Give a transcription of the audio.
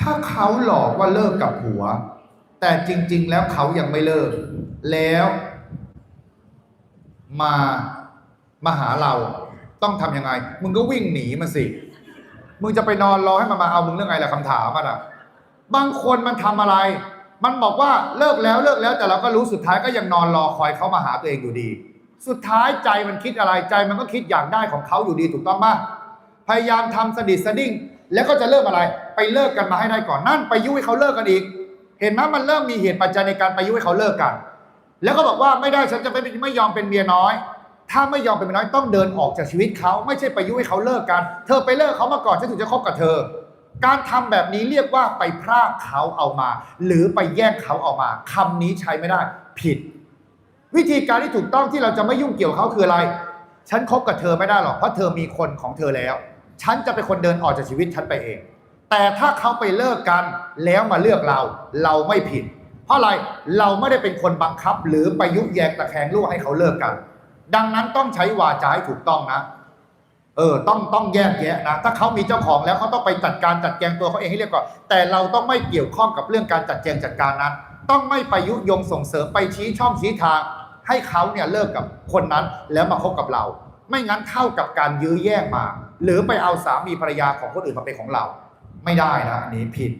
ถ้าเขาหลอกว่าเลิกกับผัว แต่จริง ๆ แล้วเขายังไม่เลิก แล้วมามาหาเราต้องทำยังไง มึงก็วิ่งหนีมันสิ มึงจะไปนอนรอให้มันมาเอามึงเรื่องไงล่ะคำถามมันอะ บางคนมันทำอะไร มันบอกว่าเลิกแล้วเลิกแล้วแต่เราก็รู้สุดท้ายก็ยังนอนรอคอยเขามาหาตัวเองอยู่ดี สุดท้ายใจมันคิดอะไรใจมันก็คิดอยากได้ของเขาอยู่ดีถูกต้องมากพยายามทำสดิดสดิ้ง แล้วก็จะเลิกอะไร ไปเลิกกันมาให้ได้ก่อนนั่นไปยุให้เขาเลิกกันอีก เห็นไหมมันเริ่มมีเหตุปัจจัยในการไปยุให้เขาเลิกกัน แล้วก็บอกว่าไม่ได้ฉันจะไม่ไม่ยอมเป็นเมียน้อย ถ้าไม่ยอมเป็นเมียน้อยต้องเดินออกจากชีวิตเขาไม่ใช่ไปยุให้เขาเลิกกัน เธอไปเลิกเขามาก่อนฉันถึงจะคบกับเธอ การทำแบบนี้เรียกว่าไปพรากเขาเอามา หรือไปแย่งเขาเอามาคำนี้ใช้ไม่ได้ผิด วิธีการที่ถูกต้องที่เราจะไม่ยุ่งเกี่ยวเขาคืออะไร ฉันคบกับเธอไม่ได้หรอกเพราะเธอมีคนของเธอแล้ว ฉันจะเป็นคนเดินออกจากชีวิตฉันไปเอง แต่ถ้าเขาไปเลิกกันแล้วมาเลือกเรา เราไม่ผิด เพราะอะไรเราไม่ได้เป็นคนบังคับ หรือไปยุแยงตะแคงลูกให้เขาเลิกกัน ดังนั้นต้องใช้วาจาให้ถูกต้องนะ เออต้องต้องแยกแยะนะถ้าเขามีเจ้าของแล้วเขาต้องไปจัดการจัดแจงตัวเขาเองให้เรียบร้อยแต่เราต้องไม่เกี่ยวข้องกับเรื่องการจัดแจงจัดการนั้น ต้องไม่ไปยุยงส่งเสริมไปชี้ช่องชี้ทางให้เขาเนี่ยเลิกกับคนนั้นแล้วมาคบกับเรา ไม่งั้นเท่ากับการยื้อแย่งมา หรือไปเอาสามีภรรยาของคนอื่นมาเป็นของเรา ไม่ได้นะอันนี้ผิด